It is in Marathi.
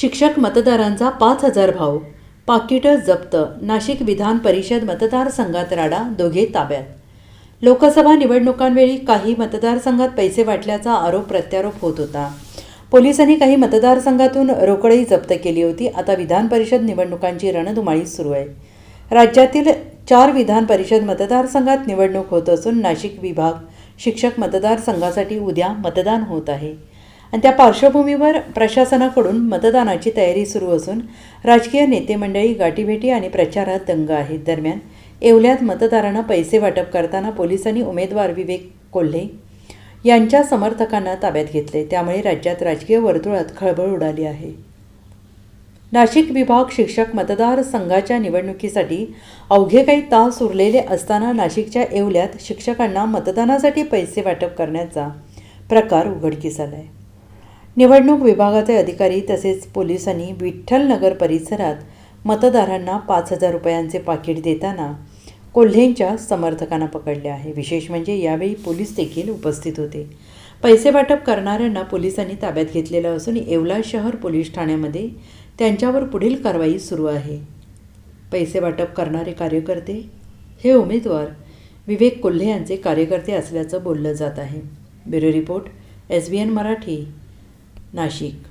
शिक्षक मतदारांचा पाच हजार भाव. पाकिटं जप्त नाशिक विधान परिषद मतदारसंघात राडा दोघे ताब्यात. लोकसभा निवडणुकांवेळी काही मतदारसंघात पैसे वाटल्याचा आरोप प्रत्यारोप होत होता. पोलिसांनी काही मतदारसंघातून रोकडही जप्त केली होती. आता विधान परिषद निवडणुकांची रणधुमाळी सुरू आहे. राज्यातील चार विधान परिषद मतदारसंघात निवडणूक होत असून नाशिक विभाग शिक्षक मतदारसंघासाठी उद्या मतदान होत आहे. आणि त्या पार्श्वभूमीवर प्रशासनाकडून मतदानाची तयारी सुरू असून राजकीय नेते मंडळी गाठीभेटी आणि प्रचारात दंग आहेत. दरम्यान येवल्यात मतदारांना पैसे वाटप करताना पोलिसांनी उमेदवार विवेक कोल्हे यांच्या समर्थकांना ताब्यात घेतले. त्यामुळे राज्यात राजकीय वर्तुळात खळबळ उडाली आहे. नाशिक विभाग शिक्षक मतदार संघाच्या निवडणुकीसाठी अवघे काही तास उरलेले असताना नाशिकच्या येवल्यात शिक्षकांना मतदानासाठी पैसे वाटप करण्याचा प्रकार उघडकीस आला आहे निवडणूक विभागाचे अधिकारी तसेच पोलिसांनी विठ्ठलनगर परिसरात मतदारांना पाच हजार रुपयांचे पाकिट देताना कोल्हेंच्या समर्थकांना पकडले आहे. विशेष म्हणजे यावेळी पोलीस देखील उपस्थित होते. पैसे वाटप करणाऱ्यांना पोलिसांनी ताब्यात घेतलेलं असून येवला शहर पोलीस ठाण्यामध्ये त्यांच्यावर पुढील कारवाई सुरू आहे. पैसे वाटप करणारे कार्यकर्ते हे उमेदवार विवेक कोल्हे यांचे कार्यकर्ते असल्याचं बोललं जात आहे. Bureau report S B N Marathi. Nashik